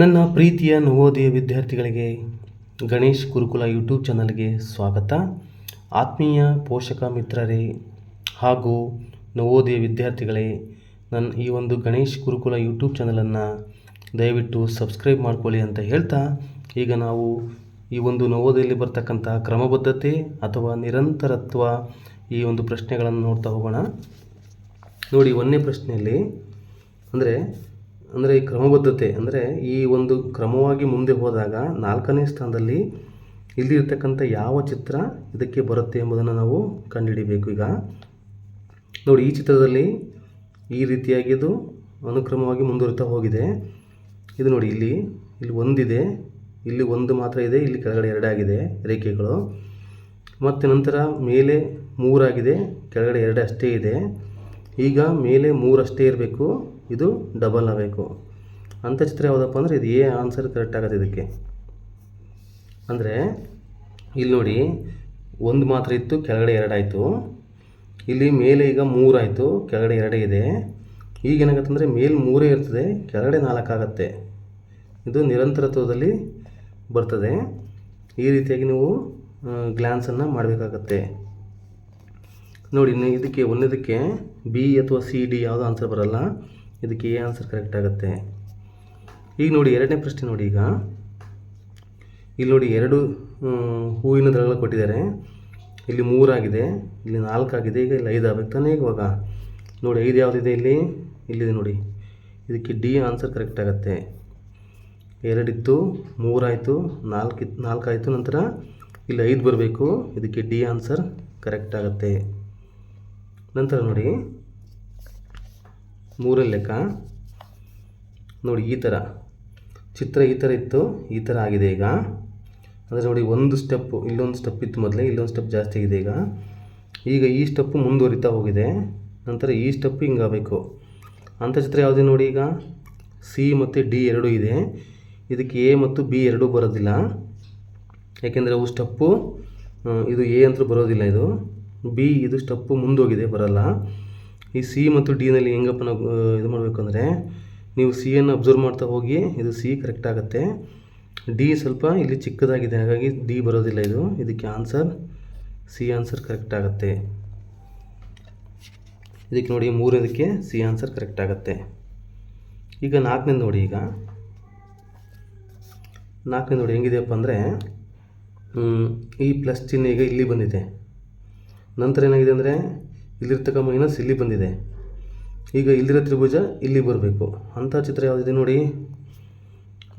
ನನ್ನ ಪ್ರೀತಿಯ ನವೋದಯ ವಿದ್ಯಾರ್ಥಿಗಳಿಗೆ ಗಣೇಶ್ ಗುರುಕುಲ ಯೂಟ್ಯೂಬ್ ಚಾನಲ್ಗೆ ಸ್ವಾಗತ. ಆತ್ಮೀಯ ಪೋಷಕ ಮಿತ್ರರೇ ಹಾಗೂ ನವೋದಯ ವಿದ್ಯಾರ್ಥಿಗಳೇ, ನನ್ನ ಈ ಒಂದು ಗಣೇಶ್ ಗುರುಕುಲ ಯೂಟ್ಯೂಬ್ ಚಾನಲನ್ನು ದಯವಿಟ್ಟು ಸಬ್ಸ್ಕ್ರೈಬ್ ಮಾಡ್ಕೊಳ್ಳಿ ಅಂತ ಹೇಳ್ತಾ, ಈಗ ನಾವು ಈ ಒಂದು ನವೋದಯಲ್ಲಿ ಬರ್ತಕ್ಕಂಥ ಕ್ರಮಬದ್ಧತೆ ಅಥವಾ ನಿರಂತರತ್ವ ಈ ಒಂದು ಪ್ರಶ್ನೆಗಳನ್ನು ನೋಡ್ತಾ ಹೋಗೋಣ. ನೋಡಿ, ಒಂದನೇ ಪ್ರಶ್ನೆಯಲ್ಲಿ, ಅಂದರೆ ಅಂದರೆ ಈ ಕ್ರಮಬದ್ಧತೆ ಅಂದರೆ ಈ ಒಂದು ಕ್ರಮವಾಗಿ ಮುಂದೆ ಹೋದಾಗ ನಾಲ್ಕನೇ ಸ್ಥಾನದಲ್ಲಿ ಇಲ್ಲಿ ಇರ್ತಕ್ಕಂಥ ಯಾವ ಚಿತ್ರ ಇದಕ್ಕೆ ಬರುತ್ತೆ ಎಂಬುದನ್ನು ನಾವು ಕಂಡುಹಿಡಿಬೇಕು ಈಗ. ನೋಡಿ, ಈ ಚಿತ್ರದಲ್ಲಿ ಈ ರೀತಿಯಾಗಿ ಇದು ಅನುಕ್ರಮವಾಗಿ ಮುಂದುವರಿತಾ ಹೋಗಿದೆ. ಇದು ನೋಡಿ, ಇಲ್ಲಿ ಇಲ್ಲಿ ಒಂದಿದೆ, ಇಲ್ಲಿ ಒಂದು ಮಾತ್ರ ಇದೆ, ಇಲ್ಲಿ ಕೆಳಗಡೆ ಎರಡಾಗಿದೆ ರೇಖೆಗಳು. ಮತ್ತು ನಂತರ ಮೇಲೆ ಮೂರಾಗಿದೆ, ಕೆಳಗಡೆ ಎರಡು ಅಷ್ಟೇ ಇದೆ. ಈಗ ಮೇಲೆ ಮೂರಷ್ಟೇ ಇರಬೇಕು. ಇದು ಡಬಲ್ ಆಗಬೇಕು. ಅಂಥ ಚಿತ್ರ ಯಾವುದಪ್ಪ ಅಂದರೆ ಇದು ಎ ಆನ್ಸರ್ ಕರೆಕ್ಟ್ ಆಗುತ್ತೆ ಇದಕ್ಕೆ. ಅಂದರೆ ಇಲ್ಲಿ ನೋಡಿ, ಒಂದು ಮಾತ್ರ ಇತ್ತು, ಕೆಳಗಡೆ ಎರಡಾಯಿತು ಇಲ್ಲಿ ಮೇಲೆ ಈಗ ಮೂರಾಯಿತು ಕೆಳಗಡೆ ಎರಡೇ ಇದೆ. ಈಗ ಏನಾಗುತ್ತೆ ಅಂದರೆ ಮೇಲೆ ಮೂರೇ ಇರ್ತದೆ, ಕೆಳಗಡೆ ನಾಲ್ಕಾಗತ್ತೆ ಇದು ನಿರಂತರತ್ವದಲ್ಲಿ ಬರ್ತದೆ. ಈ ರೀತಿಯಾಗಿ ನೀವು ಗ್ಲಾನ್ಸನ್ನು ಮಾಡಬೇಕಾಗತ್ತೆ. ನೋಡಿ ಇದಕ್ಕೆ, ಒಂದಕ್ಕೆ ಬಿ ಅಥವಾ ಸಿ ಡಿ ಯಾವುದೋ ಆನ್ಸರ್ ಬರಲ್ಲ. ಇದಕ್ಕೆ ಎ ಆನ್ಸರ್ ಕರೆಕ್ಟ್ ಆಗುತ್ತೆ. ಈಗ ನೋಡಿ ಎರಡನೇ ಪ್ರಶ್ನೆ ನೋಡಿ ಈಗ. ಇಲ್ಲಿ ನೋಡಿ ಎರಡು ಹೂವಿನ ದಳಗಳು ಕೊಟ್ಟಿದ್ದಾರೆ. ಇಲ್ಲಿ ಮೂರಾಗಿದೆ ಇಲ್ಲಿ ನಾಲ್ಕಾಗಿದೆ ಈಗ ಇಲ್ಲಿ ಐದು ಆಗಬೇಕು ತಾನೇ ಇವಾಗ. ನೋಡಿ ಐದು ಯಾವುದಿದೆ ಇಲ್ಲಿ? ಇಲ್ಲಿದೆ ನೋಡಿ. ಇದಕ್ಕೆ ಡಿ ಆನ್ಸರ್ ಕರೆಕ್ಟ್ ಆಗುತ್ತೆ. ಎರಡಿತ್ತು ಮೂರಾಯಿತು ನಾಲ್ಕು ನಾಲ್ಕಾಯಿತು ನಂತರ ಇಲ್ಲಿ ಐದು ಬರಬೇಕು. ಇದಕ್ಕೆ ಡಿ ಆನ್ಸರ್ ಕರೆಕ್ಟ್ ಆಗುತ್ತೆ. ನಂತರ ನೋಡಿ ಮೂರನೇ ಲೆಕ್ಕ. ನೋಡಿ, ಈ ಥರ ಚಿತ್ರ ಈ ಥರ ಇತ್ತು, ಈ ಥರ ಆಗಿದೆ ಈಗ. ಅಂದರೆ ನೋಡಿ, ಒಂದು ಸ್ಟೆಪ್ಪು ಇಲ್ಲೊಂದು ಸ್ಟೆಪ್ ಇತ್ತು ಮೊದಲೇ, ಇಲ್ಲೊಂದು ಸ್ಟೆಪ್ ಜಾಸ್ತಿ ಆಗಿದೆ ಈಗ. ಈಗ ಈ ಸ್ಟೆಪ್ಪು ಮುಂದುವರಿತಾ ಹೋಗಿದೆ. ನಂತರ ಈ ಸ್ಟೆಪ್ ಹಿಂಗಾಗಬೇಕು ಅಂಥ ಚಿತ್ರ ಯಾವುದೇ ನೋಡಿ ಈಗ? ಸಿ ಮತ್ತು ಡಿ ಎರಡೂ ಇದೆ. ಇದಕ್ಕೆ ಎ ಮತ್ತು ಬಿ ಎರಡೂ ಬರೋದಿಲ್ಲ. ಯಾಕೆಂದರೆ ಅವು ಸ್ಟೆಪ್ಪು ಇದು ಎ ಅಂತೂ ಬರೋದಿಲ್ಲ ಇದು. ಬಿ ಇದು ಸ್ಟೆಪ್ಪು ಮುಂದೋಗಿದೆ, ಬರಲ್ಲ. ಈ ಸಿ ಮತ್ತು ಡಿನಲ್ಲಿ ಹೆಂಗಪ್ಪ ನಾವು ಇದು ಮಾಡಬೇಕು ಅಂದರೆ ನೀವು ಸಿಯನ್ನು ಅಬ್ಸರ್ವ್ ಮಾಡ್ತಾ ಹೋಗಿ ಇದು ಸಿ ಕರೆಕ್ಟ್ ಆಗುತ್ತೆ. ಡಿ ಸ್ವಲ್ಪ ಇಲ್ಲಿ ಚಿಕ್ಕದಾಗಿದೆ, ಹಾಗಾಗಿ ಡಿ ಬರೋದಿಲ್ಲ ಇದು. ಇದಕ್ಕೆ ಆನ್ಸರ್ ಸಿ ಆನ್ಸರ್ ಕರೆಕ್ಟ್ ಆಗುತ್ತೆ. ಇದಕ್ಕೆ ನೋಡಿ, ಮೂರನೇದಕ್ಕೆ ಸಿ ಆನ್ಸರ್ ಕರೆಕ್ಟ್ ಆಗುತ್ತೆ. ಈಗ ನಾಲ್ಕನೇ ನೋಡಿ ಈಗ. ನಾಲ್ಕನೇ ನೋಡಿ, ಹೆಂಗಿದೆಯಪ್ಪ ಅಂದರೆ ಈ ಪ್ಲಸ್ ಚಿಹ್ನೆ ಈಗ ಇಲ್ಲಿ ಬಂದಿದೆ. ನಂತರ ಏನಾಗಿದೆ ಅಂದರೆ ಇಲ್ಲಿರ್ತಕ್ಕ ಮೈನಸ್ ಇಲ್ಲಿ ಬಂದಿದೆ. ಈಗ ಇಲ್ಲಿರೋ ತ್ರಿಭುಜ ಇಲ್ಲಿ ಬರಬೇಕು. ಅಂಥ ಚಿತ್ರ ಯಾವುದಿದೆ ನೋಡಿ?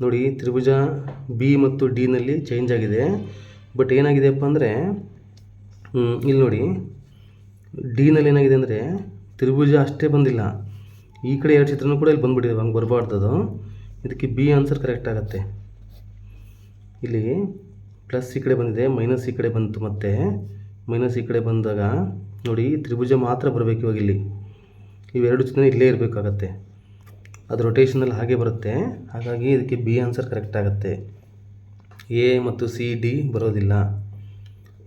ನೋಡಿ, ತ್ರಿಭುಜ ಬಿ ಮತ್ತು ಡಿನಲ್ಲಿ ಚೇಂಜ್ ಆಗಿದೆ. ಬಟ್ ಏನಾಗಿದೆಯಪ್ಪ ಅಂದರೆ ಇಲ್ಲಿ ನೋಡಿ. ಡಿನಲ್ಲಿ ಏನಾಗಿದೆ ಅಂದರೆ, ತ್ರಿಭುಜ ಅಷ್ಟೇ ಬಂದಿಲ್ಲ. ಈ ಕಡೆ ಎರಡು ಚಿತ್ರನೂ ಕೂಡ ಇಲ್ಲಿ ಬಂದುಬಿಟ್ಟಿದೆ ಹಂಗೆ ಬರಬಾರ್ದು ಅದು ಇದಕ್ಕೆ ಬಿ ಆನ್ಸರ್ ಕರೆಕ್ಟ್ ಆಗುತ್ತೆ. ಇಲ್ಲಿ ಪ್ಲಸ್ ಈ ಕಡೆ ಬಂದಿದೆ ಮೈನಸ್ ಈ ಕಡೆ ಬಂತು ಮತ್ತೆ. ಮೈನಸ್ ಈ ಕಡೆ ಬಂದಾಗ ನೋಡಿ, ತ್ರಿಭುಜ ಮಾತ್ರ ಬರಬೇಕು ಇವಾಗ ಇಲ್ಲಿ. ಇವೆರಡು ಚಿತ್ರ ಇಲ್ಲೇ ಇರಬೇಕಾಗತ್ತೆ. ಅದು ರೊಟೇಷನಲ್ಲಿ ಹಾಗೆ ಬರುತ್ತೆ. ಹಾಗಾಗಿ ಇದಕ್ಕೆ ಬಿ ಆನ್ಸರ್ ಕರೆಕ್ಟ್ ಆಗುತ್ತೆ. ಎ ಮತ್ತು ಸಿ ಡಿ ಬರೋದಿಲ್ಲ.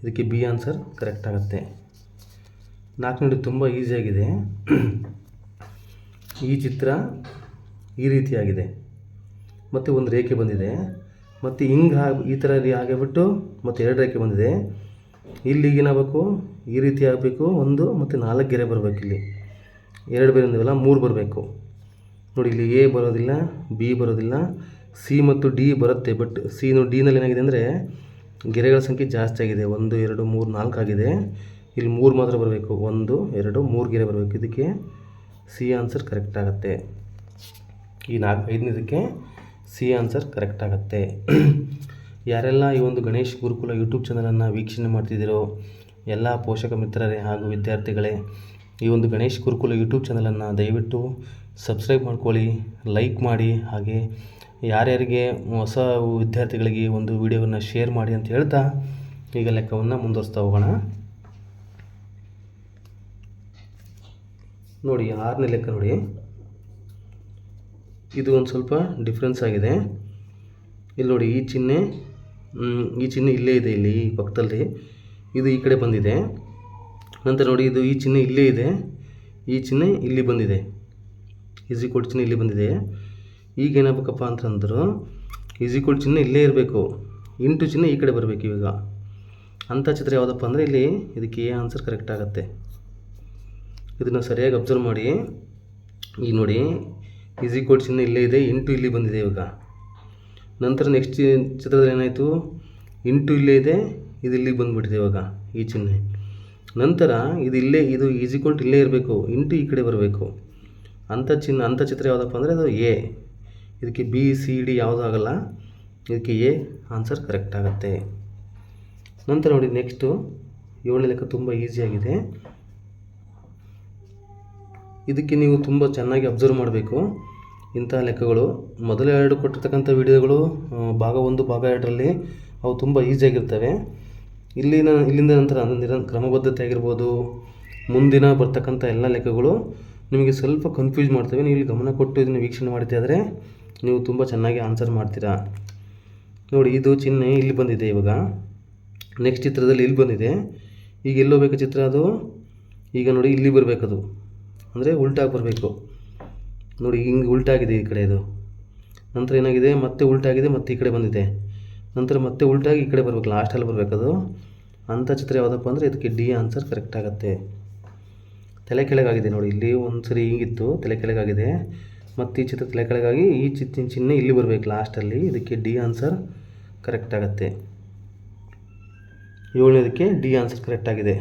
ಇದಕ್ಕೆ ಬಿ ಆನ್ಸರ್ ಕರೆಕ್ಟ್ ಆಗುತ್ತೆ. ನಾಲ್ಕನೇದು ತುಂಬ ಈಸಿಯಾಗಿದೆ ಈ ಚಿತ್ರ ಈ ರೀತಿಯಾಗಿದೆ. ಮತ್ತು ಒಂದು ರೇಖೆ ಬಂದಿದೆ. ಮತ್ತು ಹಿಂಗೆ ಈ ಥರ ಹಾಗೆ ಬಿಟ್ಟು ಮತ್ತು ಎರಡು ರೇಖೆ ಬಂದಿದೆ. ಇಲ್ಲಿ ಏನಾಗಬೇಕು ಈ ರೀತಿ ಆಗಬೇಕು, ಒಂದು ಮತ್ತು ನಾಲ್ಕು ಗೆರೆ ಬರಬೇಕು ಇಲ್ಲಿ. ಎರಡು ಬೇರೆ ಮೂರು ಬರಬೇಕು. ನೋಡಿ, ಇಲ್ಲಿ ಎ ಬರೋದಿಲ್ಲ ಬಿ ಬರೋದಿಲ್ಲ ಸಿ ಮತ್ತು ಡಿ ಬರುತ್ತೆ ಬಟ್ ಸಿ ಡಿನಲ್ಲಿ ಏನಾಗಿದೆ ಅಂದರೆ ಗೆರೆಗಳ ಸಂಖ್ಯೆ ಜಾಸ್ತಿ ಆಗಿದೆ. ಒಂದು, ಎರಡು, ಮೂರು, ನಾಲ್ಕು ಆಗಿದೆ. ಇಲ್ಲಿ ಮೂರು ಮಾತ್ರ ಬರಬೇಕು. ಒಂದು, ಎರಡು, ಮೂರು ಗೆರೆ ಬರಬೇಕು. ಇದಕ್ಕೆ ಸಿ ಆನ್ಸರ್ ಕರೆಕ್ಟ್ ಆಗುತ್ತೆ. ಈ ನಾಲ್ಕು, ಐದನೇದಕ್ಕೆ ಸಿ ಆನ್ಸರ್ ಕರೆಕ್ಟ್ ಆಗುತ್ತೆ. ಯಾರೆಲ್ಲ ಈ ಒಂದು ಗಣೇಶ್ ಗುರುಕುಲ ಯೂಟ್ಯೂಬ್ ಚಾನಲನ್ನು ವೀಕ್ಷಣೆ ಮಾಡ್ತಿದ್ದೀರೋ ಎಲ್ಲ ಪೋಷಕ ಮಿತ್ರರೇ ಹಾಗೂ ವಿದ್ಯಾರ್ಥಿಗಳೇ, ಈ ಒಂದು ಗಣೇಶ್ ಗುರುಕುಲ ಯೂಟ್ಯೂಬ್ ಚಾನಲನ್ನು ದಯವಿಟ್ಟು ಸಬ್ಸ್ಕ್ರೈಬ್ ಮಾಡ್ಕೊಳ್ಳಿ, ಲೈಕ್ ಮಾಡಿ ಹಾಗೆ ಯಾರ್ಯಾರಿಗೆ ಹೊಸ ವಿದ್ಯಾರ್ಥಿಗಳಿಗೆ ಒಂದು ವಿಡಿಯೋವನ್ನು ಶೇರ್ ಮಾಡಿ ಅಂತ ಹೇಳ್ತಾ ಈಗ ಲೆಕ್ಕವನ್ನು ಮುಂದುವರಿಸ್ತಾ ಹೋಗೋಣ. ನೋಡಿ, ಆರನೇ ಲೆಕ್ಕ ನೋಡಿ. ಇದು ಒಂದು ಸ್ವಲ್ಪ ಡಿಫ್ರೆನ್ಸ್ ಆಗಿದೆ. ಇಲ್ಲಿ ನೋಡಿ, ಈ ಚಿಹ್ನೆ ಈ ಚಿಹ್ನೆ ಇಲ್ಲೇ ಇದೆ ಇಲ್ಲಿ, ಈ ಪಕ್ಕದಲ್ಲಿ. ಇದು ಈ ಕಡೆ ಬಂದಿದೆ. ನಂತರ ನೋಡಿ, ಇದು ಈ ಚಿಹ್ನೆ ಇಲ್ಲೇ ಇದೆ. ಈ ಚಿಹ್ನೆ ಇಲ್ಲಿ ಬಂದಿದೆ. ಕೊಟ್ಟು ಚಿಹ್ನೆ ಇಲ್ಲಿ ಬಂದಿದೆ. ಈಗ ಏನಾಗಬೇಕಪ್ಪ ಅಂತಂದ್ರು ಈಕ್ವಲ್ ಚಿಹ್ನೆ ಇಲ್ಲೇ ಇರಬೇಕು. ಇಂಟು ಚಿಹ್ನೆ ಈ ಕಡೆ ಬರಬೇಕು ಇವಾಗ. ಅಂಥ ಚಿತ್ರ ಯಾವುದಪ್ಪ ಅಂದರೆ ಇಲ್ಲಿ ಇದಕ್ಕೆ ಏ ಆನ್ಸರ್ ಕರೆಕ್ಟ್ ಆಗುತ್ತೆ. ಇದನ್ನು ಸರಿಯಾಗಿ ಅಬ್ಸರ್ವ್ ಮಾಡಿ. ಈಗ ನೋಡಿ ಈಕ್ವಲ್ ಚಿಹ್ನೆ ಇಲ್ಲೇ ಇದೆ ಇಂಟು ಇಲ್ಲಿ ಬಂದಿದೆ ಇವಾಗ. ನಂತರ ನೆಕ್ಸ್ಟ್ ಚಿತ್ರದಲ್ಲಿ ಏನಾಯಿತು? ಇಂಟು ಇಲ್ಲೇ ಇದೆ, ಇದು ಇಲ್ಲಿಗೆ ಬಂದುಬಿಟ್ಟಿದೆ ಇವಾಗ, ಈ ಚಿಹ್ನೆ. ನಂತರ ಇದು ಇಲ್ಲೇ, ಇದು ಈಕ್ವಲ್ ಇಲ್ಲೇ ಇರಬೇಕು, ಇಂಟು ಈ ಕಡೆ ಬರಬೇಕು. ಅಂಥ ಚಿನ್ನ ಅಂಥ ಚಿತ್ರ ಯಾವುದಪ್ಪ ಅಂದರೆ ಅದು ಎ. ಇದಕ್ಕೆ ಬಿ, ಸಿ, ಡಿ ಯಾವುದೂ ಆಗಲ್ಲ, ಇದಕ್ಕೆ ಎ ಆನ್ಸರ್ ಕರೆಕ್ಟ್ ಆಗುತ್ತೆ. ನಂತರ ನೋಡಿ ನೆಕ್ಸ್ಟು ಏಳನೇ ಲೆಕ್ಕ ತುಂಬ ಈಸಿಯಾಗಿದೆ ಇದಕ್ಕೆ ನೀವು ತುಂಬ ಚೆನ್ನಾಗಿ ಅಬ್ಸರ್ವ್ ಮಾಡಬೇಕು. ಇಂತಹ ಲೆಕ್ಕಗಳು ಮೊದಲ ಎರಡು ಕೊಟ್ಟಿರ್ತಕ್ಕಂಥ ವಿಡಿಯೋಗಳು ಭಾಗ ಒಂದು, ಭಾಗ ಎರಡರಲ್ಲಿ ಅವು ತುಂಬ ಈಸಿಯಾಗಿರ್ತವೆ ಇಲ್ಲಿನ, ಇಲ್ಲಿಂದ ನಂತರ ನಿರ, ಕ್ರಮಬದ್ಧತೆ ಆಗಿರ್ಬೋದು, ಮುಂದಿನ ಬರ್ತಕ್ಕಂಥ ಎಲ್ಲ ಲೆಕ್ಕಗಳು ನಿಮಗೆ ಸ್ವಲ್ಪ ಕನ್ಫ್ಯೂಸ್ ಮಾಡ್ತವೆ. ನೀವು ಇಲ್ಲಿ ಗಮನ ಕೊಟ್ಟು ಇದನ್ನು ವೀಕ್ಷಣೆ ಮಾಡ್ತಾ ಇದ್ದರೆ ನೀವು ತುಂಬ ಚೆನ್ನಾಗಿ ಆನ್ಸರ್ ಮಾಡ್ತೀರಾ. ನೋಡಿ, ಇದು ಚಿಹ್ನೆ ಇಲ್ಲಿ ಬಂದಿದೆ ಇವಾಗ. ನೆಕ್ಸ್ಟ್ ಚಿತ್ರದಲ್ಲಿ ಇಲ್ಲಿ ಬಂದಿದೆ. ಈಗ ಎಲ್ಲೋ ಬೇಕು ಚಿತ್ರ ಅದು. ಈಗ ನೋಡಿ, ಇಲ್ಲಿ ಬರಬೇಕದು. ಅಂದರೆ ಉಲ್ಟಾಗಿ ಬರಬೇಕು. ನೋಡಿ, ಹಿಂಗೆ ಉಲ್ಟಾಗಿದೆ ಈ ಕಡೆ ಇದು. ನಂತರ ಏನಾಗಿದೆ? ಮತ್ತೆ ಉಲ್ಟಾಗಿದೆ, ಮತ್ತೆ ಈ ಕಡೆ ಬಂದಿದೆ. ನಂತರ ಮತ್ತೆ ಉಲ್ಟಾಗಿ ಈ ಕಡೆ ಬರಬೇಕು ಲಾಸ್ಟಲ್ಲಿ ಬರಬೇಕದು ಅಂಥ ಚಿತ್ರ ಯಾವುದಪ್ಪ ಅಂದರೆ, ಇದಕ್ಕೆ ಡಿ ಆನ್ಸರ್ ಕರೆಕ್ಟ್ ಆಗುತ್ತೆ. ತಲೆ ಕೆಳಗಾಗಿದೆ ನೋಡಿ, ಇಲ್ಲಿ ಒಂದು ಸರಿ ಹಿಂಗಿತ್ತು, ತಲೆ ಕೆಳಗಾಗಿದೆ. ಮತ್ತು ಈ ಚಿತ್ರ ತಲೆ ಕೆಳಗಾಗಿ, ಈ ಚಿತ್ತಿನ ಚಿಹ್ನೆ ಇಲ್ಲಿ ಬರಬೇಕು ಲಾಸ್ಟಲ್ಲಿ ಇದಕ್ಕೆ ಡಿ ಆನ್ಸರ್ ಕರೆಕ್ಟ್ ಆಗುತ್ತೆ. ಏಳನೇದಕ್ಕೆ ಡಿ ಆನ್ಸರ್ ಕರೆಕ್ಟ್ ಆಗಿದೆ.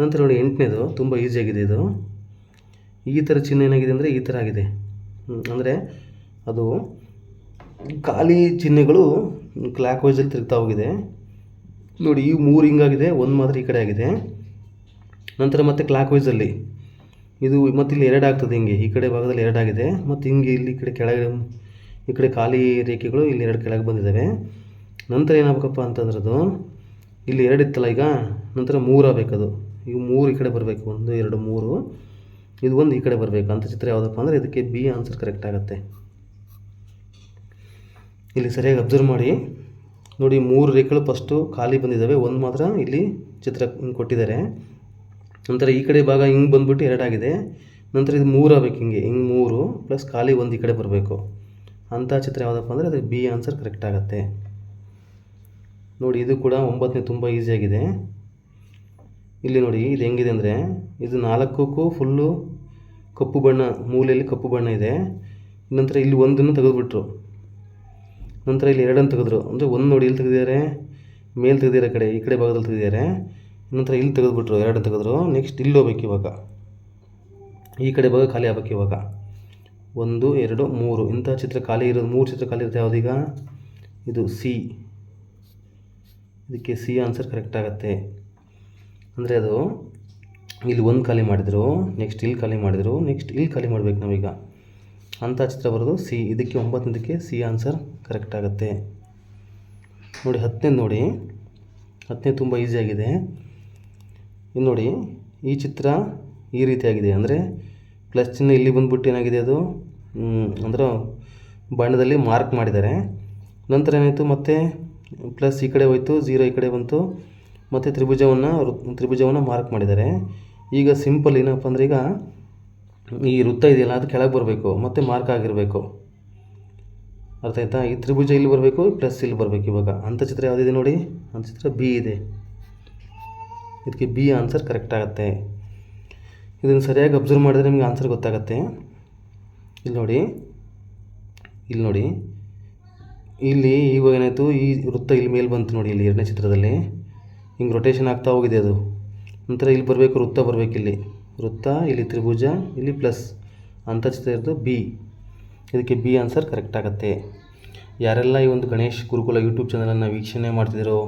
ನಂತರ ನೋಡಿ, ಎಂಟನೇದು, ತುಂಬ ಈಸಿಯಾಗಿದೆ ಇದು. ಈ ಥರ ಚಿಹ್ನೆ ಏನಾಗಿದೆ ಅಂದರೆ ಈ ಥರ ಆಗಿದೆ. ಅಂದರೆ ಅದು ಖಾಲಿ ಚಿಹ್ನೆಗಳು ಕ್ಲಾಕ್ ವೈಸಲ್ಲಿ ತಿರುಗ್ತಾ ಹೋಗಿದೆ. ನೋಡಿ, ಈ ಮೂರು ಹಿಂಗಾಗಿದೆ ಒಂದು ಮಾತ್ರ ಈ ಕಡೆ ಆಗಿದೆ. ನಂತರ ಮತ್ತೆ ಕ್ಲಾಕ್ ವೈಸಲ್ಲಿ ಇದು ಮತ್ತು ಇಲ್ಲಿ ಎರಡು ಆಗ್ತದೆ ಹಿಂಗೆ, ಈ ಕಡೆ ಭಾಗದಲ್ಲಿ ಎರಡಾಗಿದೆ ಮತ್ತು ಹಿಂಗೆ ಇಲ್ಲಿ ಈ ಕಡೆ ಕೆಳಗೆ ಈ ಕಡೆ ಖಾಲಿ ರೇಖೆಗಳು ಇಲ್ಲಿ ಎರಡು ಕೆಳಗೆ ಬಂದಿದ್ದಾವೆ ನಂತರ ಏನಾಗಬೇಕಪ್ಪ ಅಂತಂದ್ರೆ ಅದು, ಇಲ್ಲಿ ಎರಡು ಇತ್ತಲ್ಲ ಈಗ, ನಂತರ ಮೂರು ಆಗಬೇಕದು ಇವು ಮೂರು ಈ ಕಡೆ ಬರಬೇಕು, ಒಂದು, ಎರಡು, ಮೂರು. ಇದು ಒಂದು ಈ ಕಡೆ ಬರಬೇಕು. ಅಂತ ಚಿತ್ರ ಯಾವುದಪ್ಪ ಅಂದರೆ ಇದಕ್ಕೆ ಬಿ ಆನ್ಸರ್ ಕರೆಕ್ಟ್ ಆಗುತ್ತೆ. ಇಲ್ಲಿ ಸರಿಯಾಗಿ ಅಬ್ಸರ್ವ್ ಮಾಡಿ. ನೋಡಿ, ಮೂರು ರೇಖೆಗಳು ಫಸ್ಟು ಖಾಲಿ ಬಂದಿದ್ದಾವೆ. ಒಂದು ಮಾತ್ರ ಇಲ್ಲಿ ಚಿತ್ರ ಕೊಟ್ಟಿದ್ದಾರೆ. ನಂತರ ಈ ಕಡೆ ಭಾಗ ಹಿಂಗೆ ಬಂದ್ಬಿಟ್ಟು ಎರಡಾಗಿದೆ ನಂತರ ಇದು ಮೂರು ಆಗಬೇಕು ಹಿಂಗೆ. ಹಿಂಗೆ ಮೂರು ಪ್ಲಸ್ ಖಾಲಿ ಒಂದು ಈ ಕಡೆ ಬರಬೇಕು. ಅಂಥ ಚಿತ್ರ ಯಾವುದಪ್ಪ ಅಂದರೆ ಅದಕ್ಕೆ ಬಿ ಆನ್ಸರ್ ಕರೆಕ್ಟ್ ಆಗುತ್ತೆ. ನೋಡಿ, ಇದು ಕೂಡ ಒಂಬತ್ತನೇ ತುಂಬ ಈಸಿಯಾಗಿದೆ ಇಲ್ಲಿ ನೋಡಿ, ಇದು ಹೆಂಗಿದೆ ಅಂದರೆ, ಇದು ನಾಲ್ಕಕ್ಕೂ ಫುಲ್ಲು ಕಪ್ಪು ಬಣ್ಣ, ಮೂಲೆಯಲ್ಲಿ ಕಪ್ಪು ಬಣ್ಣ ಇದೆ. ನಂತರ ಇಲ್ಲಿ ಒಂದನ್ನು ತೆಗೆದುಬಿಟ್ರು. ನಂತರ ಇಲ್ಲಿ ಎರಡನ್ನು ತೆಗೆದ್ರು. ಅಂದರೆ ಒಂದು ನೋಡಿ ಇಲ್ಲಿ ತೆಗೆದಿದ್ದಾರೆ? ಮೇಲೆ ತೆಗೆದಿರೋ ಕಡೆ, ಈ ಕಡೆ ಭಾಗದಲ್ಲಿ ತೆಗೆದಿದ್ದಾರೆ. ನಂತರ ಇಲ್ಲಿ ತೆಗೆದುಬಿಟ್ರು, ಎರಡನ್ನು ತೆಗೆದ್ರು. ನೆಕ್ಸ್ಟ್ ಇಲ್ಲಿ ಹೋಗ್ಬೇಕು ಇವಾಗ. ಈ ಕಡೆ ಭಾಗ ಖಾಲಿ ಆಗ್ಬೇಕು ಇವಾಗ. ಒಂದು, ಎರಡು, ಮೂರು. ಇಂಥ ಚಿತ್ರ ಖಾಲಿ ಇರೋದು, ಮೂರು ಚಿತ್ರ ಖಾಲಿ ಇರುತ್ತೆ ಯಾವುದೀಗ? ಇದು ಸಿ ಇದಕ್ಕೆ ಸಿ ಆನ್ಸರ್ ಕರೆಕ್ಟ್ ಆಗುತ್ತೆ. ಅಂದರೆ ಅದು ಇಲ್ಲಿ ಒಂದು ಖಾಲಿ ಮಾಡಿದರು ನೆಕ್ಸ್ಟ್ ಇಲ್ಲಿ ಖಾಲಿ ಮಾಡಿದರು ನೆಕ್ಸ್ಟ್ ಇಲ್ಲಿ ಖಾಲಿ ಮಾಡಬೇಕು ನಾವೀಗ. ಅಂಥ ಚಿತ್ರ ಬರೋದು ಸಿ, ಇದಕ್ಕೆ ಒಂಬತ್ತನೇದಕ್ಕೆ ಸಿ ಆನ್ಸರ್ ಕರೆಕ್ಟ್ ಆಗುತ್ತೆ. ನೋಡಿ ಹತ್ತನೇ ನೋಡಿ. ಹತ್ತನೇ ತುಂಬ ಈಸಿಯಾಗಿದೆ ಇನ್ನು ನೋಡಿ, ಈ ಚಿತ್ರ ಈ ರೀತಿಯಾಗಿದೆ. ಅಂದರೆ ಪ್ಲಸ್ ಚಿಹ್ನೆ ಇಲ್ಲಿ ಬಂದುಬಿಟ್ಟು ಏನಾಗಿದೆ ಅದು? ಅಂದ್ರೆ ಬಣ್ಣದಲ್ಲಿ ಮಾರ್ಕ್ ಮಾಡಿದ್ದಾರೆ. ನಂತರ ಏನಾಯಿತು? ಮತ್ತೆ ಪ್ಲಸ್ ಈ ಕಡೆ ಹೋಯ್ತು ಝೀರೋ ಈ ಕಡೆ ಬಂತು. ಮತ್ತು ತ್ರಿಭುಜವನ್ನು ತ್ರಿಭುಜವನ್ನು ಮಾರ್ಕ್ ಮಾಡಿದ್ದಾರೆ. ಈಗ ಸಿಂಪಲ್ ಏನಪ್ಪ ಅಂದರೆ ಈಗ ಈ ವೃತ್ತ ಇದೆಯಲ್ಲ, ಅದು ಕೆಳಗೆ ಬರಬೇಕು, ಮತ್ತು ಮಾರ್ಕ್ ಆಗಿರಬೇಕು. ಅರ್ಥ ಆಯ್ತಾ? ಈ ತ್ರಿಭುಜ ಇಲ್ಲಿ ಬರಬೇಕು ಪ್ಲಸ್ ಇಲ್ಲಿ ಬರಬೇಕು ಇವಾಗ. ಅಂಥ ಚಿತ್ರ ಯಾವುದಿದೆ ನೋಡಿ? ಅಂಥ ಚಿತ್ರ ಬಿ ಇದೆ. ಇದಕ್ಕೆ ಬಿ ಆನ್ಸರ್ ಕರೆಕ್ಟ್ ಆಗುತ್ತೆ. ಇದನ್ನು ಸರಿಯಾಗಿ ಅಬ್ಸರ್ವ್ ಮಾಡಿದ್ರೆ ನಿಮಗೆ ಆನ್ಸರ್ ಗೊತ್ತಾಗುತ್ತೆ. ಇಲ್ಲಿ ನೋಡಿ ಇಲ್ಲಿ ನೋಡಿ. ಇಲ್ಲಿ ಇವಾಗ ಏನಾಯಿತು? ಈ ವೃತ್ತ ಇಲ್ಲಿ ಮೇಲೆ ಬಂತು ನೋಡಿ, ಇಲ್ಲಿ ಎರಡನೇ ಚಿತ್ರದಲ್ಲಿ. ಹಿಂಗೆ ರೊಟೇಷನ್ ಆಗ್ತಾ ಹೋಗಿದೆ ಅದು. ನಂತರ ಇಲ್ಲಿ ಬರಬೇಕು, ವೃತ್ತ ಬರಬೇಕು ಇಲ್ಲಿ. ವೃತ್ತ, ಇಲ್ಲಿ ತ್ರಿಭುಜ, ಇಲ್ಲಿ ಪ್ಲಸ್ ಅಂತ ಚಿತ್ರ ಇರೋದು ಬಿ ಇದಕ್ಕೆ ಬಿ ಆನ್ಸರ್ ಕರೆಕ್ಟ್ ಆಗುತ್ತೆ. ಯಾರೆಲ್ಲ ಈ ಒಂದು ಗಣೇಶ್ ಗುರುಕುಲ ಯೂಟ್ಯೂಬ್ ಚಾನಲನ್ನು ವೀಕ್ಷಣೆ ಮಾಡ್ತಿದ್ದೀರೋ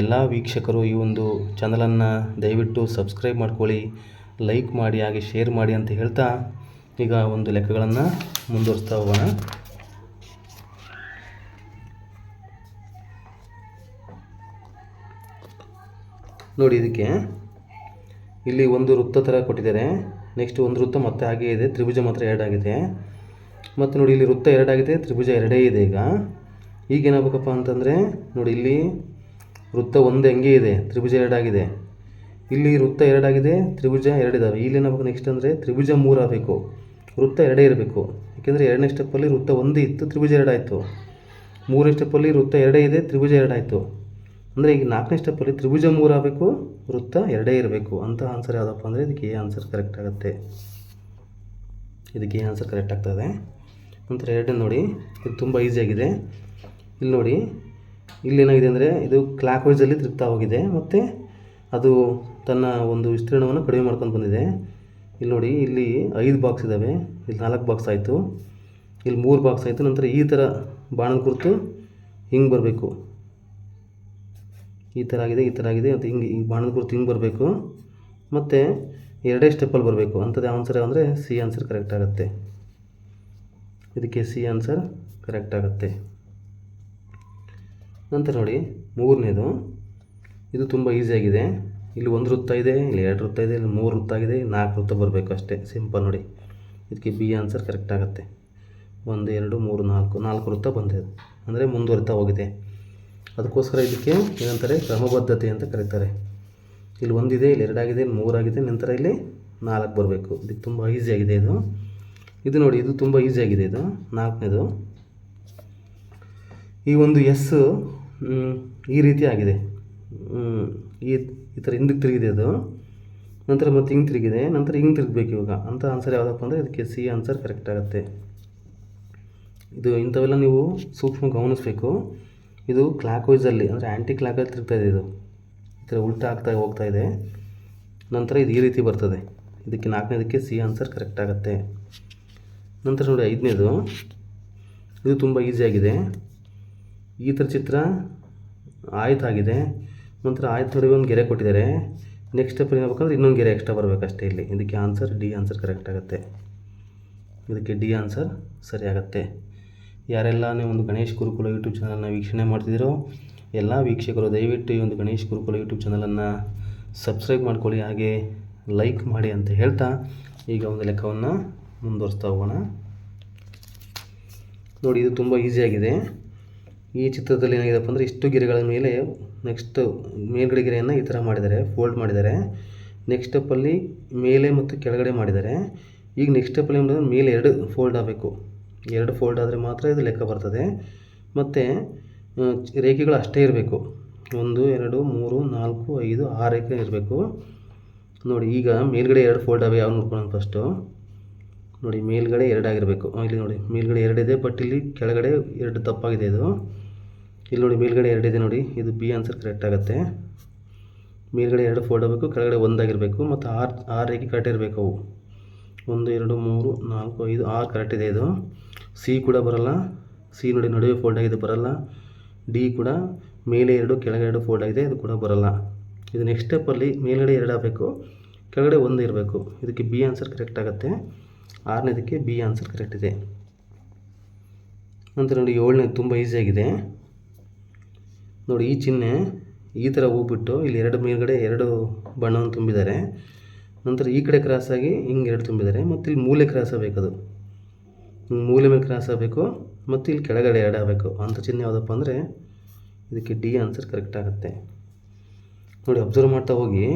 ಎಲ್ಲ ವೀಕ್ಷಕರು ಈ ಒಂದು ಚಾನಲನ್ನು ದಯವಿಟ್ಟು ಸಬ್ಸ್ಕ್ರೈಬ್ ಮಾಡ್ಕೊಳ್ಳಿ ಲೈಕ್ ಮಾಡಿ, ಹಾಗೆ ಶೇರ್ ಮಾಡಿ ಅಂತ ಹೇಳ್ತಾ ಈಗ ಒಂದು ಲೆಕ್ಕಗಳನ್ನು ಮುಂದುವರಿಸ್ತಾ ಹೋಗೋಣ. ನೋಡಿ ಇದಕ್ಕೆ. ಇಲ್ಲಿ ಒಂದು ವೃತ್ತ ಥರ ಕೊಟ್ಟಿದ್ದಾರೆ. ನೆಕ್ಸ್ಟ್ ಒಂದು ವೃತ್ತ ಮತ್ತೆ ಹಾಗೆ ಇದೆ. ತ್ರಿಭುಜ ಮಾತ್ರ ಎರಡಾಗಿದೆ. ಮತ್ತು ನೋಡಿ ಇಲ್ಲಿ ವೃತ್ತ ಎರಡಾಗಿದೆ, ತ್ರಿಭುಜ ಎರಡೇ ಇದೆ ಈಗ. ಈಗ ಏನಾಗಬೇಕಪ್ಪ ಅಂತಂದರೆ, ನೋಡಿ ಇಲ್ಲಿ ವೃತ್ತ ಒಂದು ಹೆಂಗೆ ಇದೆ, ತ್ರಿಭುಜ ಎರಡಾಗಿದೆ. ಇಲ್ಲಿ ವೃತ್ತ ಎರಡಾಗಿದೆ, ತ್ರಿಭುಜ ಎರಡಿದಾವೆ ಇಲ್ಲಿ ಏನಾಗಬೇಕು ನೆಕ್ಸ್ಟ್ ಅಂದರೆ, ತ್ರಿಭುಜ ಮೂರಾಗಬೇಕು ವೃತ್ತ ಎರಡೇ ಇರಬೇಕು. ಏಕೆಂದರೆ ಎರಡನೇ ಸ್ಟೆಪ್ಪಲ್ಲಿ ವೃತ್ತ ಒಂದೇ ಇತ್ತು, ತ್ರಿಭುಜ ಎರಡಾಯಿತು. ಮೂರನೇ ಸ್ಟೆಪ್ಪಲ್ಲಿ ವೃತ್ತ ಎರಡೇ ಇದೆ, ತ್ರಿಭುಜ ಎರಡಾಯಿತು. ಅಂದರೆ ಈಗ ನಾಲ್ಕನೇ ಸ್ಟೆಪ್ಪಲ್ಲಿ ತ್ರಿಭುಜ ಮೂರು ಆಗಬೇಕು, ವೃತ್ತ ಎರಡೇ ಇರಬೇಕು. ಅಂತ ಆನ್ಸರ್ ಯಾವುದಪ್ಪ ಅಂದರೆ ಇದಕ್ಕೆ ಎ ಆನ್ಸರ್ ಕರೆಕ್ಟ್ ಆಗುತ್ತೆ. ಇದಕ್ಕೆ ಎ ಆನ್ಸರ್ ಕರೆಕ್ಟ್ ಆಗ್ತದೆ. ನಂತರ ಎರಡನೇ ನೋಡಿ, ಇದು ತುಂಬ ಈಸಿಯಾಗಿದೆ ಇಲ್ಲಿ ನೋಡಿ, ಇಲ್ಲಿ ಏನಾಗಿದೆ ಅಂದರೆ ಇದು ಕ್ಲಾಕ್ ವೈಸಲ್ಲಿ ತೃಪ್ತ ಹೋಗಿದೆ. ಮತ್ತು ಅದು ತನ್ನ ಒಂದು ವಿಸ್ತೀರ್ಣವನ್ನು ಕಡಿಮೆ ಮಾಡ್ಕೊಂಡು ಬಂದಿದೆ. ಇಲ್ಲಿ ನೋಡಿ, ಇಲ್ಲಿ ಐದು ಬಾಕ್ಸ್ ಇದ್ದಾವೆ ಇಲ್ಲಿ ನಾಲ್ಕು ಬಾಕ್ಸ್ ಆಯಿತು. ಇಲ್ಲಿ ಮೂರು ಬಾಕ್ಸ್ ಆಯಿತು. ನಂತರ ಈ ಥರ ಬಾಣದ ಕುರಿತು ಹಿಂಗೆ ಬರಬೇಕು. ಈ ಥರ ಆಗಿದೆ, ಈ ಥರ ಆಗಿದೆ, ಮತ್ತು ಹಿಂಗೆ ಈ ಬಾಣದ ಗುರುತು ಹಿಂಗೆ ಬರಬೇಕು. ಮತ್ತು ಎರಡೇ ಸ್ಟೆಪ್ಪಲ್ಲಿ ಬರಬೇಕು. ಅಂಥದ್ದು ಆನ್ಸರ್ ಅಂದರೆ ಸಿ ಆನ್ಸರ್ ಕರೆಕ್ಟ್ ಆಗುತ್ತೆ. ಇದಕ್ಕೆ ಸಿ ಆನ್ಸರ್ ಕರೆಕ್ಟ್ ಆಗುತ್ತೆ. ನಂತರ ನೋಡಿ, ಮೂರನೇದು, ಇದು ತುಂಬ ಈಸಿಯಾಗಿದೆ ಇಲ್ಲಿ ಒಂದು ವೃತ್ತ ಇದೆ, ಇಲ್ಲಿ ಎರಡು ವೃತ್ತ ಇದೆ, ಇಲ್ಲಿ ಮೂರು ವೃತ್ತ ಆಗಿದೆ ಇಲ್ಲಿ ನಾಲ್ಕು ವೃತ್ತ ಬರಬೇಕು ಅಷ್ಟೇ. ಸಿಂಪಲ್ ನೋಡಿ. ಇದಕ್ಕೆ ಬಿ ಆನ್ಸರ್ ಕರೆಕ್ಟ್ ಆಗುತ್ತೆ. ಒಂದು, ಎರಡು, ಮೂರು, ನಾಲ್ಕು ನಾಲ್ಕು ವೃತ್ತ ಬಂದಿದೆ. ಅಂದರೆ ಮುಂದುವರಿತಾ ಹೋಗಿದೆ. ಅದಕ್ಕೋಸ್ಕರ ಇದಕ್ಕೆ ಏನಂತಾರೆ, ಕ್ರಮಬದ್ಧತೆ ಅಂತ ಕರೀತಾರೆ. ಇಲ್ಲಿ ಒಂದಿದೆ, ಇಲ್ಲಿ ಎರಡಾಗಿದೆ, ಇಲ್ಲಿ ಮೂರಾಗಿದೆ, ನಂತರ ಇಲ್ಲಿ ನಾಲ್ಕು ಬರಬೇಕು. ಇದಕ್ಕೆ ತುಂಬ ಈಸಿಯಾಗಿದೆ ಇದು. ಇದು ನೋಡಿ, ಇದು ತುಂಬ ಈಸಿಯಾಗಿದೆ ಇದು. ನಾಲ್ಕನೇದು. ಈ ಒಂದು ಎಸ್ ಈ ರೀತಿ ಆಗಿದೆ. ಈ ಈ ಥರ ಹಿಂದಕ್ಕೆ ತಿರುಗಿದೆ ಅದು. ನಂತರ ಮತ್ತೆ ಹಿಂಗೆ ತಿರುಗಿದೆ, ನಂತರ ಹಿಂಗೆ ತಿರುಗಬೇಕು ಇವಾಗ. ಅಂತ ಆನ್ಸರ್ ಯಾವುದಪ್ಪ ಅಂದರೆ ಇದಕ್ಕೆ ಸಿ ಆನ್ಸರ್ ಕರೆಕ್ಟ್ ಆಗುತ್ತೆ. ಇದು ಇಂಥವೆಲ್ಲ ನೀವು ಸೂಕ್ಷ್ಮ ಗಮನಿಸಬೇಕು. ಇದು ಕ್ಲಾಕ್ ವೈಸಲ್ಲಿ ಅಂದರೆ ಆ್ಯಂಟಿ ಕ್ಲಾಕಲ್ಲಿ ತಿರುಗ್ತಾ ಇದೆ ಇದು. ಈ ಥರ ಉಲ್ಟಾ ಆಗ್ತಾ ಹೋಗ್ತಾ ಇದೆ. ನಂತರ ಇದು ಈ ರೀತಿ ಬರ್ತದೆ. ಇದಕ್ಕೆ ನಾಲ್ಕನೇದಕ್ಕೆ ಸಿ ಆನ್ಸರ್ ಕರೆಕ್ಟ್ ಆಗುತ್ತೆ. ನಂತರ ನೋಡಿ ಐದನೇದು. ಇದು ತುಂಬ ಈಸಿಯಾಗಿದೆ ಈ ಥರ ಚಿತ್ರ ಆಯ್ತಾಗಿದೆ ನಂತರ ಆಯ್ತು ನೋಡಿ ಒಂದು ಗೆರೆ ಕೊಟ್ಟಿದ್ದಾರೆ. ನೆಕ್ಸ್ಟ್ ಸ್ಟೆಪ್ ಏನಾಗಬೇಕಂದ್ರೆ ಇನ್ನೊಂದು ಗೆರೆ ಎಕ್ಸ್ಟ್ರಾ ಬರಬೇಕಷ್ಟೇ ಇಲ್ಲಿ. ಇದಕ್ಕೆ ಆನ್ಸರ್ ಡಿ ಆನ್ಸರ್ ಕರೆಕ್ಟ್ ಆಗುತ್ತೆ. ಇದಕ್ಕೆ ಡಿ ಆನ್ಸರ್ ಸರಿ ಆಗುತ್ತೆ ಯಾರೆಲ್ಲ ನೀವು ಒಂದು ಗಣೇಶ್ ಗುರುಕುಲ ಯೂಟ್ಯೂಬ್ ಚಾನಲನ್ನು ವೀಕ್ಷಣೆ ಮಾಡ್ತಿದ್ದೀರೋ, ಎಲ್ಲ ವೀಕ್ಷಕರು ದಯವಿಟ್ಟು ಈ ಒಂದು ಗಣೇಶ್ ಗುರುಕುಲ ಯೂಟ್ಯೂಬ್ ಚಾನಲನ್ನು ಸಬ್ಸ್ಕ್ರೈಬ್ ಮಾಡ್ಕೊಳ್ಳಿ, ಹಾಗೆ ಲೈಕ್ ಮಾಡಿ ಅಂತ ಹೇಳ್ತಾ ಈಗ ಒಂದು ಲೆಕ್ಕವನ್ನು ಮುಂದುವರಿಸ್ತಾ ಹೋಗೋಣ. ನೋಡಿ, ಇದು ತುಂಬ ಈಸಿಯಾಗಿದೆ ಈ ಚಿತ್ರದಲ್ಲಿ ಏನಾಗಿದೆಪ್ಪ ಅಂದರೆ ಇಷ್ಟು ಗೆರೆಗಳ ಮೇಲೆ ನೆಕ್ಸ್ಟ್ ಮೇಲ್ಗಡೆ ಗೆರೆಯನ್ನು ಈ ಥರ ಮಾಡಿದ್ದಾರೆ, ಫೋಲ್ಡ್ ಮಾಡಿದ್ದಾರೆ. ನೆಕ್ಸ್ಟ್ ಸ್ಟೆಪ್ಪಲ್ಲಿ ಮೇಲೆ ಮತ್ತು ಕೆಳಗಡೆ ಮಾಡಿದ್ದಾರೆ. ಈಗ ನೆಕ್ಸ್ಟ್ ಸ್ಟೆಪ್ಪಲ್ಲಿ ಮೇಲೆ ಎರಡು ಫೋಲ್ಡ್ ಆಗಬೇಕು. ಎರಡು ಫೋಲ್ಡ್ ಆದರೆ ಮಾತ್ರ ಇದು ಲೆಕ್ಕ ಬರ್ತದೆ. ಮತ್ತು ರೇಖೆಗಳು ಅಷ್ಟೇ ಇರಬೇಕು. ಒಂದು, ಎರಡು, ಮೂರು, ನಾಲ್ಕು, ಐದು, ಆರು ರೇಖೆ ಇರಬೇಕು. ನೋಡಿ, ಈಗ ಮೇಲ್ಗಡೆ ಎರಡು ಫೋಲ್ಡ್ ಅವೆ ಯಾವ ನೋಡ್ಕೊಳ್ಳೋಣ ಫಸ್ಟು ನೋಡಿ, ಮೇಲ್ಗಡೆ ಎರಡಾಗಿರಬೇಕು ಇಲ್ಲಿ ನೋಡಿ, ಮೇಲ್ಗಡೆ ಎರಡಿದೆ ಬಟ್ ಇಲ್ಲಿ ಕೆಳಗಡೆ ಎರಡು ತಪ್ಪಾಗಿದೆ ಇದು. ಇಲ್ಲಿ ನೋಡಿ, ಮೇಲ್ಗಡೆ ಎರಡಿದೆ ನೋಡಿ, ಇದು ಬಿ ಆನ್ಸರ್ ಕರೆಕ್ಟ್ ಆಗುತ್ತೆ. ಮೇಲ್ಗಡೆ ಎರಡು ಫೋಲ್ಡ್ ಆಗಬೇಕು, ಕೆಳಗಡೆ ಒಂದಾಗಿರಬೇಕು ಮತ್ತು ಆರು ಆರು ರೇಖೆ ಕರೆಕ್ಟ್ ಇರಬೇಕು ಅವು. ಒಂದು, ಎರಡು, ಮೂರು, ನಾಲ್ಕು, ಐದು, ಆರು ಕರೆಕ್ಟ್ ಇದೆ ಇದು. ಸಿ ಕೂಡ ಬರಲ್ಲ. ಸಿ ನೋಡಿ ನಡುವೆ ಫೋಲ್ಡ್ ಆಗಿದೆ, ಬರಲ್ಲ. ಡಿ ಕೂಡ ಮೇಲೆ ಎರಡು, ಕೆಳಗೆ ಎರಡು ಫೋಲ್ಡ್ ಆಗಿದೆ, ಇದು ಕೂಡ ಬರಲ್ಲ. ಇದು ನೆಕ್ಸ್ಟ್ ಸ್ಟೆಪ್ಪಲ್ಲಿ ಮೇಲ್ಗಡೆ ಎರಡು ಆಗಬೇಕು, ಕೆಳಗಡೆ ಒಂದು ಇರಬೇಕು. ಇದಕ್ಕೆ ಬಿ ಆನ್ಸರ್ ಕರೆಕ್ಟ್ ಆಗುತ್ತೆ. ಆರನೇದಕ್ಕೆ ಬಿ ಆನ್ಸರ್ ಕರೆಕ್ಟ್ ಇದೆ. ನಂತರ ನೋಡಿ ಏಳನೇ ತುಂಬ ಈಸಿಯಾಗಿದೆ ನೋಡಿ ಈ ಚಿಹ್ನೆ ಈ ಥರ ಹೋಗ್ಬಿಟ್ಟು ಇಲ್ಲಿ ಎರಡು ಮೇಲ್ಗಡೆ ಎರಡು ಬಣ್ಣವನ್ನು ತುಂಬಿದ್ದಾರೆ. ನಂತರ ಈ ಕಡೆ ಕ್ರಾಸ್ ಆಗಿ ಹಿಂಗೆ ಎರಡು ತುಂಬಿದ್ದಾರೆ. ಮತ್ತು ಇಲ್ಲಿ ಮೂಲೆ ಕ್ರಾಸ್ ಆಗಬೇಕದು ಮೂಲೆ ಮೇಲೆ ಕ್ರಾಸ್ ಆಗಬೇಕು ಮತ್ತು ಇಲ್ಲಿ ಕೆಳಗಡೆ ಎರಡು ಆಗಬೇಕು. ಅಂಥ ಚಿಹ್ನೆ ಯಾವುದಪ್ಪ ಅಂದರೆ ಇದಕ್ಕೆ ಡಿ ಆನ್ಸರ್ ಕರೆಕ್ಟ್ ಆಗುತ್ತೆ. ನೋಡಿ ಅಬ್ಸರ್ವ್ ಮಾಡ್ತಾ ಹೋಗಿ.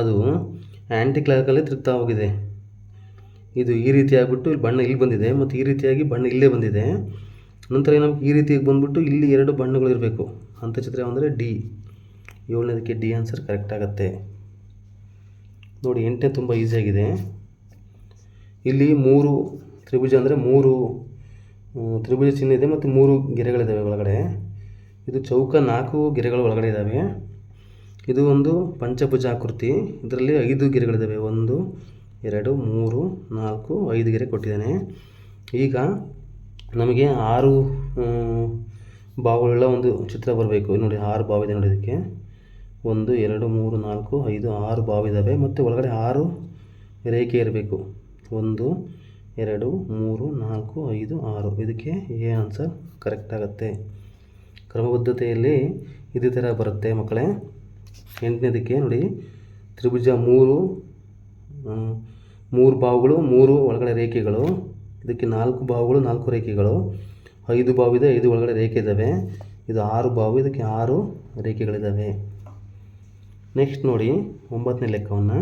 ಅದು ಆ್ಯಂಟಿ ಕ್ಲಾಕಲ್ಲೇ ತಿರುಗ್ತಾ ಹೋಗಿದೆ. ಇದು ಈ ರೀತಿ ಆಗಿಬಿಟ್ಟು ಇಲ್ಲಿ ಬಣ್ಣ ಇಲ್ಲಿ ಬಂದಿದೆ ಮತ್ತು ಈ ರೀತಿಯಾಗಿ ಬಣ್ಣ ಇಲ್ಲೇ ಬಂದಿದೆ. ನಂತರ ಏನು ಈ ರೀತಿಯಾಗಿ ಬಂದ್ಬಿಟ್ಟು ಇಲ್ಲಿ ಎರಡು ಬಣ್ಣಗಳು ಇರಬೇಕು. ಅಂತ ಚಿತ್ರ ಅಂದರೆ ಡಿ ಏಳನೇದಕ್ಕೆ ಡಿ ಆನ್ಸರ್ ಕರೆಕ್ಟ್ ಆಗುತ್ತೆ. ನೋಡಿ, ಎಂಟನೇ ತುಂಬ ಈಸಿಯಾಗಿದೆ ಇಲ್ಲಿ ಮೂರು ತ್ರಿಭುಜ ಅಂದರೆ ಮೂರು ತ್ರಿಭುಜ ಚಿಹ್ನೆ ಇದೆ ಮತ್ತು ಮೂರು ಗೆರೆಗಳಿದ್ದಾವೆ ಒಳಗಡೆ. ಇದು ಚೌಕ ನಾಲ್ಕು ಗೆರೆಗಳು ಒಳಗಡೆ ಇದ್ದಾವೆ ಇದು ಒಂದು ಪಂಚಭುಜಾಕೃತಿ. ಇದರಲ್ಲಿ ಐದು ಗೆರೆಗಳಿದ್ದಾವೆ ಒಂದು, ಎರಡು, ಮೂರು, ನಾಲ್ಕು, ಐದು ಗೆರೆ ಕೊಟ್ಟಿದ್ದಾನೆ. ಈಗ ನಮಗೆ ಆರು ಬಾವುಗಳುಳ್ಳ ಒಂದು ಚಿತ್ರ ಬರಬೇಕು. ನೋಡಿ, ಆರು ಬಾವಿದೆ ಇದೆ ನೋಡಿ ಇದಕ್ಕೆ. ಒಂದು, ಎರಡು, ಮೂರು, ನಾಲ್ಕು, ಐದು, ಆರು ಬಾವಿದ್ದಾವೆ ಮತ್ತು ಒಳಗಡೆ ಆರು ರೇಖೆ ಇರಬೇಕು. ಒಂದು ಎರಡು, ಮೂರು, ನಾಲ್ಕು, ಐದು, ಆರು. ಇದಕ್ಕೆ ಎ ಆನ್ಸರ್ ಕರೆಕ್ಟ್ ಆಗುತ್ತೆ. ಕ್ರಮಬದ್ಧತೆಯಲ್ಲಿ ಇದೇ ಥರ ಬರುತ್ತೆ ಮಕ್ಕಳೇ. ಎಂಟನೇದಕ್ಕೆ ನೋಡಿ. ತ್ರಿಭುಜ ಮೂರು ಮೂರು ಬಾವುಗಳು, ಮೂರು ಒಳಗಡೆ ರೇಖೆಗಳು. ಇದಕ್ಕೆ ನಾಲ್ಕು ಬಾವುಗಳು, ನಾಲ್ಕು ರೇಖೆಗಳು. ಐದು ಬಾವು ಇದೆ, ಐದು ಒಳಗಡೆ ರೇಖೆ ಇದ್ದಾವೆ ಇದು ಆರು ಬಾವು, ಇದಕ್ಕೆ ಆರು ರೇಖೆಗಳಿದ್ದಾವೆ ನೆಕ್ಸ್ಟ್ ನೋಡಿ, ಒಂಬತ್ತನೇ ಲೆಕ್ಕವನ್ನು.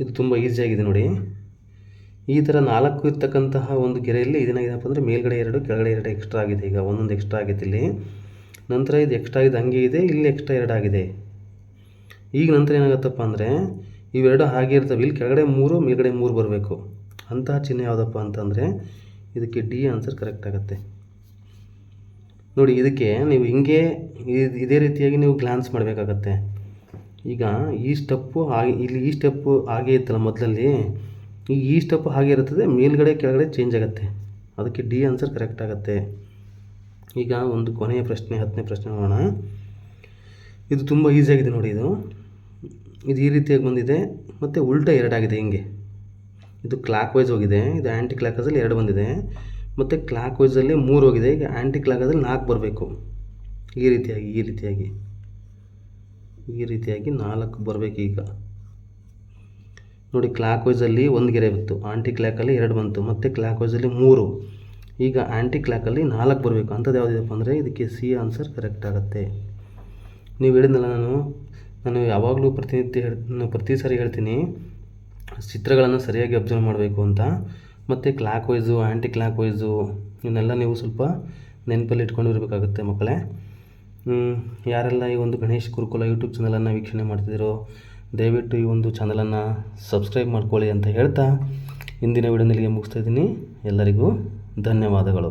ಇದು ತುಂಬ ಈಸಿಯಾಗಿದೆ ನೋಡಿ. ಈ ಥರ ನಾಲ್ಕು ಇರ್ತಕ್ಕಂತಹ ಒಂದು ಗೆರೆಯಲ್ಲಿ ಇದೇನಾಗಿದೆಪ್ಪ ಅಂದರೆ ಮೇಲ್ಗಡೆ ಎರಡು, ಕೆಳಗಡೆ ಎರಡು ಎಕ್ಸ್ಟ್ರಾ ಆಗಿದೆ. ಈಗ ಒಂದೊಂದು ಎಕ್ಸ್ಟ್ರಾ ಆಗೈತೆ ಇಲ್ಲಿ. ನಂತರ ಇದು ಎಕ್ಸ್ಟ್ರಾ ಇದು ಹಂಗೆ ಇದೆ, ಇಲ್ಲಿ ಎಕ್ಸ್ಟ್ರಾ ಎರಡಾಗಿದೆ ಆಗಿದೆ. ಈಗ ನಂತರ ಏನಾಗುತ್ತಪ್ಪ ಅಂದರೆ ಇವೆರಡು ಹಾಗೆ ಇರ್ತವೆ. ಇಲ್ಲಿ ಕೆಳಗಡೆ ಮೂರು, ಮೇಲ್ಗಡೆ ಮೂರು ಬರಬೇಕು. ಅಂತಹ ಚಿಹ್ನೆ ಯಾವುದಪ್ಪ ಅಂತಂದರೆ ಇದಕ್ಕೆ ಡಿ ಆನ್ಸರ್ ಕರೆಕ್ಟ್ ಆಗುತ್ತೆ. ನೋಡಿ, ಇದಕ್ಕೆ ನೀವು ಹಿಂಗೆ ಇದೇ ರೀತಿಯಾಗಿ ನೀವು ಗ್ಲಾನ್ಸ್ ಮಾಡಬೇಕಾಗತ್ತೆ. ಈಗ ಈ ಸ್ಟೆಪ್ಪು ಹಾಗೆ, ಇಲ್ಲಿ ಈ ಸ್ಟೆಪ್ಪು ಹಾಗೆ ಇತ್ತಲ್ಲ ಮೊದಲಲ್ಲಿ. ಈ ಸ್ಟೆಪ್ ಹಾಗೆ ಇರುತ್ತದೆ, ಮೇಲ್ಗಡೆ ಕೆಳಗಡೆ ಚೇಂಜ್ ಆಗುತ್ತೆ. ಅದಕ್ಕೆ ಡಿ ಆನ್ಸರ್ ಕರೆಕ್ಟ್ ಆಗುತ್ತೆ. ಈಗ ಒಂದು ಕೊನೆಯ ಪ್ರಶ್ನೆ, ಹತ್ತನೇ ಪ್ರಶ್ನೆ ನೋಡೋಣ. ಇದು ತುಂಬ ಈಸಿಯಾಗಿದೆ ನೋಡಿ ಇದು. ಇದು ಈ ರೀತಿಯಾಗಿ ಬಂದಿದೆ, ಮತ್ತು ಉಲ್ಟಾ ಎರಡಾಗಿದೆ ಹಿಂಗೆ. ಇದು ಕ್ಲಾಕ್ ವೈಸ್ ಹೋಗಿದೆ, ಇದು ಆ್ಯಂಟಿ ಕ್ಲಾಕಸಲ್ಲಿ ಎರಡು ಬಂದಿದೆ, ಮತ್ತು ಕ್ಲಾಕ್ ವೈಸಲ್ಲಿ ಮೂರು ಹೋಗಿದೆ, ಈಗ ಆ್ಯಂಟಿ ಕ್ಲಾಕಸಲ್ಲಿ ನಾಲ್ಕು ಬರಬೇಕು. ಈ ರೀತಿಯಾಗಿ ಈ ರೀತಿಯಾಗಿ. ಈ ರೀತಿಯಾಗಿ ನಾಲ್ಕು ಬರಬೇಕು ಈಗ. ನೋಡಿ ಕ್ಲಾಕ್ ವೈಸಲ್ಲಿ ಒಂದು ಗೆರೆ ಬಿತ್ತು. ಆಂಟಿ ಕ್ಲಾಕಲ್ಲಿ ಎರಡು ಬಂತು. ಮತ್ತು ಕ್ಲಾಕ್ ವೈಸಲ್ಲಿ ಮೂರು. ಈಗ ಆ್ಯಂಟಿ ಕ್ಲಾಕಲ್ಲಿ ನಾಲ್ಕು ಬರಬೇಕು. ಅಂಥದ್ದು ಯಾವುದಿದೆಪ್ಪ ಅಂದರೆ ಇದಕ್ಕೆ ಸಿ ಆನ್ಸರ್ ಕರೆಕ್ಟ್ ಆಗುತ್ತೆ. ನೀವು ಹೇಳಿದ್ನಲ್ಲ ನಾನು ನಾನು ಯಾವಾಗಲೂ ಪ್ರತಿನಿತ್ಯ ಹೇಳ್ ಪ್ರತಿ ಸಾರಿ ಹೇಳ್ತೀನಿ, ಚಿತ್ರಗಳನ್ನು ಸರಿಯಾಗಿ ಅಬ್ಸರ್ವ್ ಮಾಡಬೇಕು ಅಂತ. ಮತ್ತು clockwise anticlockwise ಇವನ್ನೆಲ್ಲ ನೀವು ಸ್ವಲ್ಪ ನೆನಪಲ್ಲಿ ಇಟ್ಕೊಂಡಿರಬೇಕಾಗುತ್ತೆ ಮಕ್ಕಳೇ. ಯಾರೆಲ್ಲ ಈ ಒಂದು ಗಣೇಶ್ ಗುರುಕುಲ ಯೂಟ್ಯೂಬ್ ಚಾನಲನ್ನು ವೀಕ್ಷಣೆ ಮಾಡ್ತಿದ್ದೀರೋ ದಯವಿಟ್ಟು ಈ ಒಂದು ಚಾನಲನ್ನು ಸಬ್ಸ್ಕ್ರೈಬ್ ಮಾಡ್ಕೊಳ್ಳಿ ಅಂತ ಹೇಳ್ತಾ ಇಂದಿನ ವಿಡಿಯೋನಲ್ಲಿಗೆ ಮುಗಿಸ್ತಾ ಇದ್ದೀನಿ. ಎಲ್ಲರಿಗೂ ಧನ್ಯವಾದಗಳು.